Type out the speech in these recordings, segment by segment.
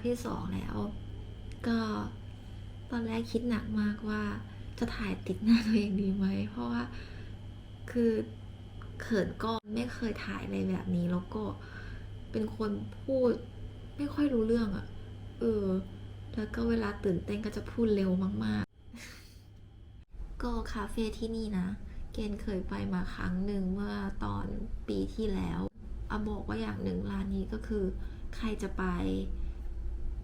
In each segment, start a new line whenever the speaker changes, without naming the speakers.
ล็อกที่สองแล้ว ก็ตอนแรกคิดหนักมากว่าจะถ่ายติดหน้าตัวเองดีไหม เพราะว่าคือเขินกล้องไม่เคยถ่ายอะไรแบบนี้ แล้วก็เป็นคนพูดไม่ค่อยรู้เรื่องอะ่ะ เออ แล้วก็เวลาตื่นเต้นก็จะพูดเร็วมาก ๆ ก็คาเฟ่ที่นี่นะ เกณฑ์เคยไปมาครั้งหนึ่งเมื่อตอนปีที่แล้วอะบอกว่าอย่างหนึ่งร้านนี้ก็คือ ใครจะไป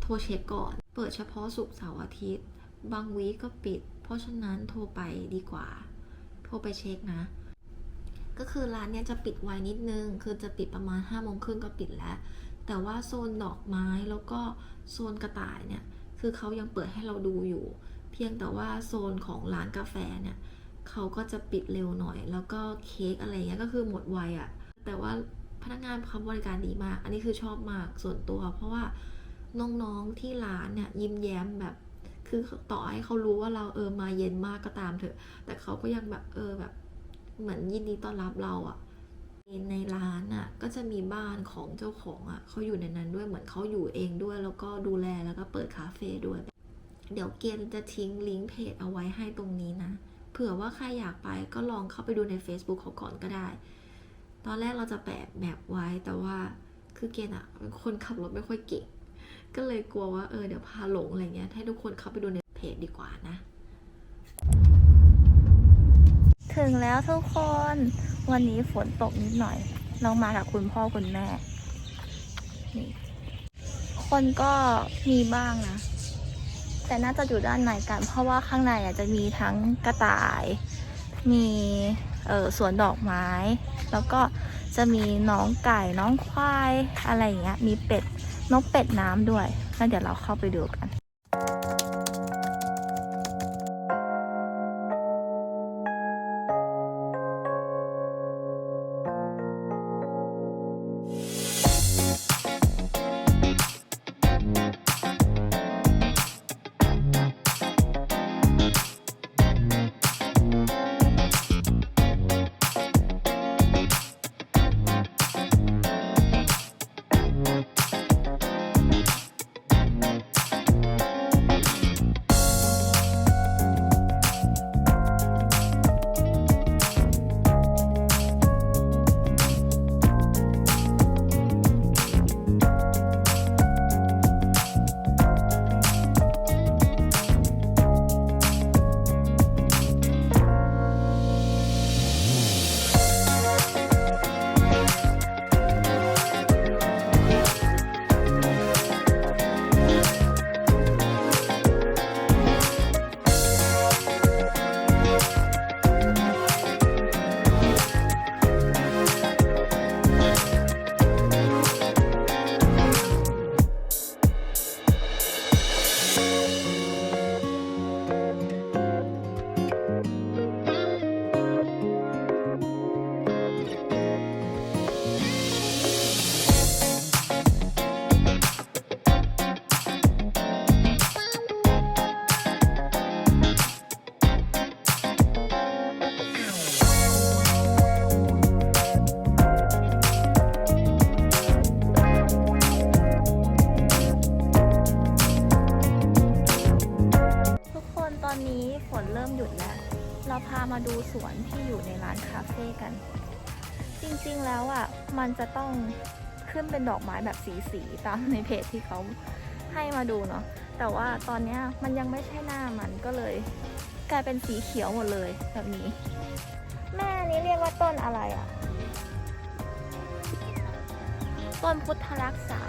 โทรเช็คก่อน เปิดเฉพาะศุกเสาร์อาทิตย์ บางวีก็ปิด เพราะฉะนั้นโทรไปดีกว่า โทรไปเช็คนะ ก็คือร้านเนี้ยจะปิดไวนิดนึง คือจะปิดประมาณ5้าโมงครึ่งก็ปิดแล้ว แต่ว่าโซนดอกไม้แล้วก็โซนกระต่ายเนี่ย คือเขายังเปิดให้เราดูอยู่ เพียงแต่ว่าโซนของร้านกาแฟเนี่ยเขาก็จะปิดเร็วหน่อย แล้วก็เค้กอะไรเงี้ยก็คือหมดไวอะ่ะ แต่ว่าพนักงานเขาบริการดีมาก อันนี้คือชอบมากส่วนตัว เพราะว่า น้องๆที่ร้านเนี่ยยิ้มแย้มแบบ คือต่อให้เขารู้ว่าเราเออมาเย็นมากก็ตามเถอะ แต่เขาก็ยังแบบเออแบบ เหมือนยินดีต้อนรับเราอะ่ะในร้านอะก็จะมีบ้านของเจ้าของอะเขาอยู่ในนั้นด้วยเหมือนเขาอยู่เองด้วย แล้วก็ดูแลแล้วก็เปิดคาเฟ่ด้วย เดี๋ยวเกณฑ์จะทิ้งลิงก์เพจเอาไว้ให้ตรงนี้นะเผื่อว่าใครอยากไปก็ลองเข้าไปดูใน Facebook เขาก่อนก็ได้ ตอนแรกเราจะแปะแมปไว้แต่ว่าคือเกณฑ์อะเป็นคนขับรถไม่ค่อยเก่ง ก็เลยกลัวว่าเออเดี๋ยวพาหลงอะไรเงี้ย ให้ทุกคนเข้าไปดูในเพจดีกว่านะ
ถึงแล้วทุกคน วันนี้ฝนตกนิดหน่อย เรามากับคุณพ่อคุณแม่ นี่คนก็มีบ้างนะ แต่น่าจะอยู่ด้านในกัน เพราะว่าข้างในอะจะมีทั้งกระต่าย มีเออสวนดอกไม้ แล้วก็จะมีน้องไก่น้องควายอะไรอย่างเงี้ย มีเป็ด นกเป็ดน้ำด้วยแล้วเดี๋ยวเราเข้าไปดูกัน เราพามาดูสวนที่อยู่ในร้านคาเฟ่กัน จริงๆแล้วอะ มันจะต้องขึ้นเป็นดอกไม้แบบสีๆตามในเพจที่เขาให้มาดูเนาะแต่ว่าตอนนี้มันยังไม่ใช่หน้ามันก็เลย กลายเป็นสีเขียวหมดเลยแบบนี้ แม่นี้เรียกว่าต้นอะไรอะ ต้นพุทธรักษา